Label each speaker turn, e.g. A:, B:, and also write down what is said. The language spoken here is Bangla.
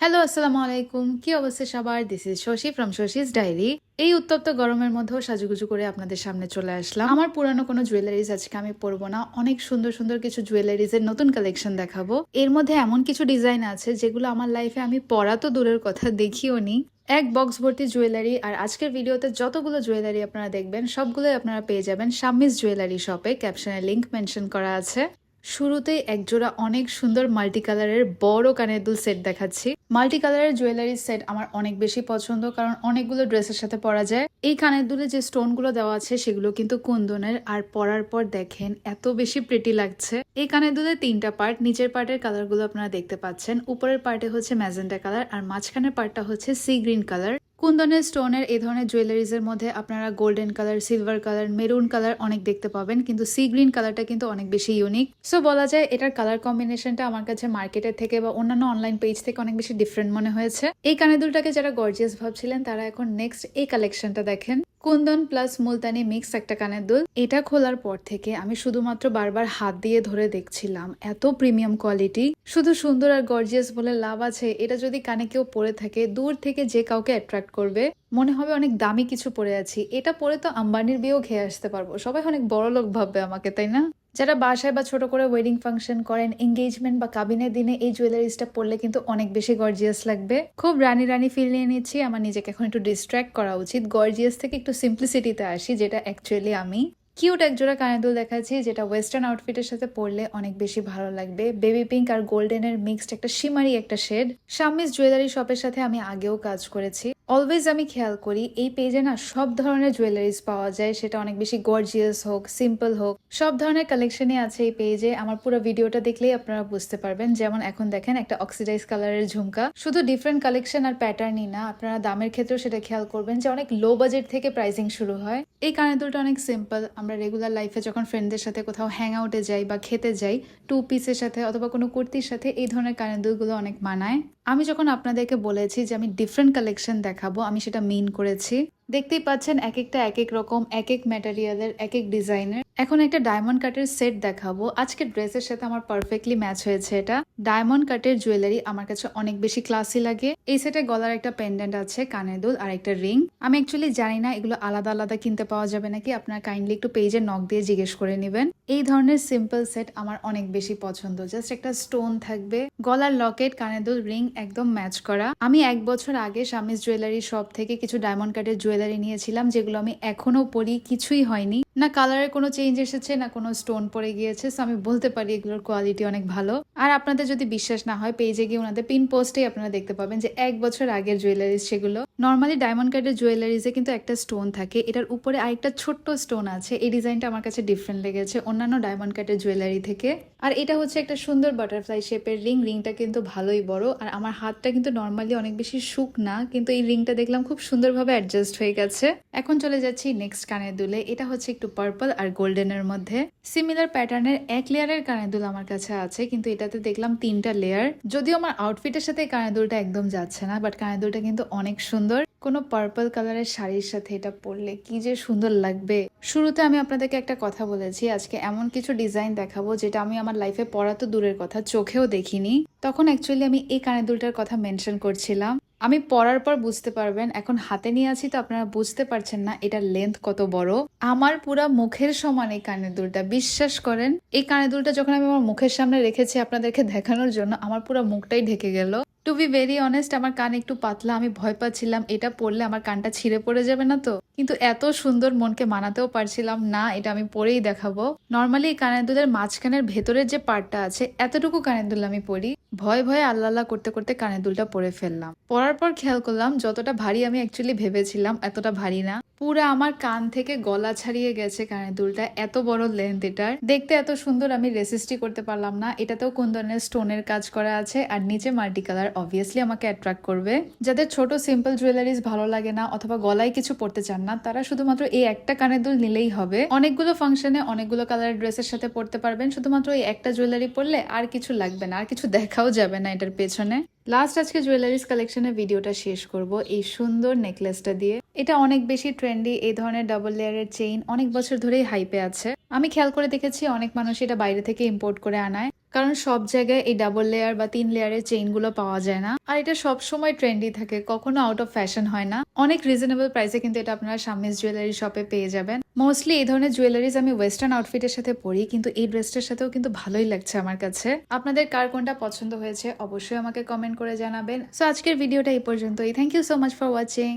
A: হ্যালো আসসালামু আলাইকুম কি অবস্থা সবার? This is Shashi from Shashi's diary এই উত্তপ্ত গরমের মধ্যেও সাজুগুজু করে আপনাদের সামনে চলে আসলাম। আমার পুরানো কোনো জুয়েলারিজ আজকে আমি পরবো না। অনেক সুন্দর সুন্দর কিছু জুয়েলারিজ এর নতুন কালেকশন দেখাবো। এর মধ্যে এমন কিছু ডিজাইন আছে, যেগুলো আমার লাইফে আমি পরা তো দূরের কথা, দেখিও নি। এক বক্স ভর্তি জুয়েলারি আর আজকের ভিডিওতে যতগুলো জুয়েলারি আপনারা দেখবেন, সবগুলোই আপনারা পেয়ে যাবেন শাম্মিস জুয়েলারি শপে ক্যাপশনে লিঙ্ক মেনশন করা আছে। শুরুতেই একজোড়া অনেক সুন্দর মাল্টি কালারের বড় কানের দুল সেট দেখাচ্ছি। মাল্টি কালারের জুয়েলারি সেট আমার অনেক বেশি পছন্দ কারণ অনেকগুলো ড্রেসের সাথে পরা যায়। এই কানের দুলে যে স্টোনগুলো দেওয়া আছে সেগুলো কিন্তু কুন্দনের আর পরার পর দেখেন এত বেশি প্রিটি লাগছে। এই কানের দুলে তিনটা পার্ট নিচের পার্টের কালারগুলো আপনারা দেখতে পাচ্ছেন। উপরের পার্টে হচ্ছে ম্যাজেন্টা কালার আর মাঝখানের পার্টটা হচ্ছে সি গ্রিন কালার কুন্দনের স্টোনের এই ধরনের জুয়েলারিজের মধ্যে আপনারা golden colour silver colour maroon colour অনেক দেখতে পাবেন, কিন্তু সি গ্রিন কালারটা কিন্তু অনেক বেশি ইউনিক সো বলা যায় এটার কালার কম্বিনেশনটা আমার কাছে মার্কেটের থেকে বা অন্যান্য অনলাইন পেজ থেকে অনেক বেশি ডিফারেন্ট মনে হয়েছে। এই কানেদুলটাকে যারা গর্জিয়াস ভাবছিলেন, তারা এখন নেক্সট এই কালেকশনটা দেখেন। কুন্দন প্লাস মুলতানি মিক্স একটা কানের দুল। এটা খোলার পর থেকে আমি শুধুমাত্র বারবার হাত দিয়ে ধরে দেখছিলাম। এত প্রিমিয়াম কোয়ালিটি শুধু সুন্দর আর গর্জিয়াস বলে লাভ আছে, এটা যদি কানে কেউ পরে থাকে, দূর থেকে যে কাউকে অ্যাট্রাক্ট করবে, মনে হবে অনেক দামি কিছু পরে আছি। এটা পরে তো আম্বানির বিয়েও খেয়ে আসতে পারব। সবাই অনেক বড় লোক ভাববে আমাকে, তাই না? যারা বাসায় বা ছোট করে ওয়েডিং ফাংশন করেন এঙ্গেজমেন্ট বা কাবিনের দিনে এই জুয়েলারিসটা পরলে কিন্তু অনেক বেশি গর্জিয়াস লাগবে। খুব রানী রানী ফিল নিয়ে নিচ্ছি, আমার নিজেকে এখন একটু ডিস্ট্র্যাক্ট করা উচিত। গর্জিয়াস থেকে একটু সিম্পলিসিটিতে আসি, যেটা অ্যাকচুয়ালি আমি। কিউট এক জোড়া কানের দেখাচ্ছি, যেটা ওয়েস্টার্ন আউটফিটের সাথে পরলে অনেক বেশি ভালো লাগবে। বেবি পিঙ্ক আর গোল্ডেনের মিক্সড একটা শিমারি একটা শেড শামিস জুয়েলারি শপের সাথে আমি আগেও কাজ করেছি। অলওয়েজ আমি খেয়াল করি, এই পেজে না সব ধরনের জুয়েলারিজ পাওয়া যায়। সেটা অনেক বেশি গর্জিয়াস হোক সিম্পল হোক, সব ধরনের কালেকশনই আছে এই পেজে আমার পুরো ভিডিওটা দেখলেই আপনারা বুঝতে পারবেন। যেমন এখন দেখেন একটা অক্সিডাইজ কালারের ঝুমকা। শুধু ডিফারেন্ট কালেকশন আর প্যাটার্নই না, আপনারা দামের ক্ষেত্রেও সেটা খেয়াল করবেন যে অনেক লো বাজেট থেকে প্রাইসিং শুরু হয়। এই কানের দুলটা অনেক সিম্পল আমরা রেগুলার লাইফে যখন ফ্রেন্ডদের সাথে কোথাও হ্যাং আউটে যাই বা খেতে যাই টু পিসের সাথে অথবা কোনো কুর্তির সাথে এই ধরনের কানের দুলগুলো অনেক মানায়। আমি যখন আপনাদেরকে বলেছি যে আমি ডিফারেন্ট কালেকশন দেখাবো, আমি সেটা মিন করেছি, দেখতেই পাচ্ছেন এক একটা এক এক রকম এক এক ম্যাটেরিয়ালের এক এক ডিজাইনের এখন একটা ডায়মন্ড কাটের সেট দেখাবো। আজকে ড্রেসের সাথে আমার পারফেক্টলি ম্যাচ হয়েছে এটা। ডায়মন্ড কাটের জুয়েলারি আমার কাছে অনেক বেশি ক্লাসি লাগে। এই সেটে গলার একটা পেন্ডেন্ট আছে, কানের দুল আর একটা রিং আমি অ্যাকচুয়ালি জানি না এগুলো আলাদা আলাদা কিনতে পাওয়া যাবে নাকি, আপনারা কাইন্ডলি একটু পেজে নক দিয়ে জিজ্ঞেস করে নেবেন। এই ধরনের সিম্পল সেট আমার অনেক বেশি পছন্দ। জাস্ট একটা স্টোন থাকবে। গলার লকেট কানের দুল রিং একদম ম্যাচ করা। আমি এক বছর আগে স্বামীস জুয়েলারি শপ থেকে কিছু ডায়মন্ড কাটের জুয়েলারি নিয়েছিলাম, যেগুলো আমি এখনও পরি, কিছুই হয়নি। না কালারের কোনো চেঞ্জ এসেছে, না কোনো স্টোন পড়ে গিয়েছে সো আমি বলতে পারি এগুলোর কোয়ালিটি অনেক ভালো। আর আপনাদের যদি বিশ্বাস না হয় পেজে গিয়ে ওনাদের পিন পোস্টেই আপনারা দেখতে পাবেন যে এক বছর আগের জুয়েলারিজ সেগুলো। নর্মালি ডায়মন্ড কাটের জুয়েলারিজে কিন্তু একটা স্টোন থাকে, এটার উপরে আরেকটা ছোট্ট স্টোন আছে। এই ডিজাইনটা আমার কাছে ডিফারেন্ট লেগেছে অন্যান্য ডায়মন্ড কাটের জুয়েলারি থেকে। আর এটা হচ্ছে একটা সুন্দর বাটারফ্লাই শেপের রিং রিংটা কিন্তু ভালোই বড়। আর আমার হাতটা কিন্তু নর্মালি অনেক বেশি শুক না, কিন্তু এই রিংটা দেখলাম খুব সুন্দরভাবে অ্যাডজাস্ট হয়ে গেছে। এখন চলে যাচ্ছি নেক্সট কানের দুলে, এটা হচ্ছে একটু পার্পল আর গোল্ডেনের মধ্যে। সিমিলার প্যাটার্নের এক লেয়ারের কানের দুল আমার কাছে আছে, কিন্তু এটাতে দেখলাম তিনটা লেয়ার যদিও আমার আউটফিটের সাথে এই কানের দুলটা একদম যাচ্ছে না বাট কানের দুলটা কিন্তু অনেক সুন্দর। কোনো পার্পল কালারের শাড়ির সাথে এটা পরলে কি যে সুন্দর লাগবে। শুরুতে আমি আপনাদেরকে একটা কথা বলেছি, আজকে এমন কিছু ডিজাইন দেখাবো যেটা আমি আমার লাইফে পড়া তো দূরের কথা, চোখেও দেখিনি। তখন অ্যাকচুয়ালি আমি এই কানের দুলটার কথা মেনশন করছিলাম। আমি পরার পর বুঝতে পারবেন, এখন হাতে নিয়ে আছি তো আপনারা বুঝতে পারছেন না এটার লেন্থ কত বড়। আমার পুরা মুখের সমান এই কানের দুলটা, বিশ্বাস করেন, এই কানের দুলটা যখন আমি আমার মুখের সামনে রেখেছি আপনাদেরকে দেখানোর জন্য, আমার পুরো মুখটাই ঢেকে গেল। টু বি ভেরি অনেস্ট আমার কান একটু পাতলা, আমি ভয় পাচ্ছিলাম, এটা পরলে আমার কানটা ছিঁড়ে পড়ে যাবে না তো? কিন্তু এত সুন্দর মনকে মানাতেও পারছিলাম, না, এটা আমি পরেই দেখাবো। নর্মালি এই কানের দুলের মাঝখানের ভেতরের যে পার্টটা আছে, এতটুকু কানের দুল আমি পরি ভয় ভয়ে আল্লাহ আল্লাহ করতে করতে কানের দুলটা পরে ফেললাম। পরার পর খেয়াল করলাম, যতটা ভারী আমি অ্যাকচুয়ালি ভেবেছিলাম, এতটা ভারী না। পুরো আমার কান থেকে গলা ছাড়িয়ে গেছে কানের দুলটা, এত বড় লেন্থ এটার। দেখতে এত সুন্দর আমি রেসিস্টই করতে পারলাম না। এটাতেও কোন ধরনের স্টোনের কাজ করা আছে? আর নিচে মাল্টি কালার অবভিয়াসলি আমাকে অ্যাট্রাক্ট করবে। যাদের ছোট সিম্পল জুয়েলারিজ ভালো লাগে না, অথবা গলায় কিছু পড়তে চান না, তারা শুধুমাত্র এই একটা কানের দুল নিলেই হবে। অনেকগুলো ফাংশনে অনেকগুলো কালারের ড্রেসের সাথে পড়তে পারবেন। শুধুমাত্র এই একটা জুয়েলারি পরলে আর কিছু লাগবে না, আর কিছু দেখাও যাবে না এটার পেছনে। লাস্ট আজকে জুয়েলারিস কালেকশনের ভিডিওটা শেষ করব এই সুন্দর নেকলেসটা দিয়ে। এটা অনেক বেশি ট্রেন্ডি এই ধরনের ডাবল লেয়ারের চেইন অনেক বছর ধরেই হাইপে আছে। আমি খেয়াল করে দেখেছি, অনেক মানুষ এটা বাইরে থেকে ইম্পোর্ট করে আনায়। কারণ সব জায়গায় এই ডাবল লেয়ার বা তিন লেয়ারের চেইনগুলো পাওয়া যায় না। আর এটা সব সময় ট্রেন্ডি থাকে, কখনো আউট অফ ফ্যাশন হয় না। অনেক রিজনেবল প্রাইসে কিন্তু এটা আপনারা সামিস জুয়েলারি শপে পেয়ে যাবেন। মোস্টলি এই ধরনের জুয়েলারিজ আমি ওয়েস্টার্ন আউটফিটের সাথে পরি, কিন্তু এই ড্রেসটার সাথেও কিন্তু ভালোই লাগছে আমার কাছে। আপনাদের কার কোনটা পছন্দ হয়েছে, অবশ্যই আমাকে কমেন্ট করে জানাবেন। সো আজকের ভিডিওটা এই পর্যন্তই। Thank you so much for watching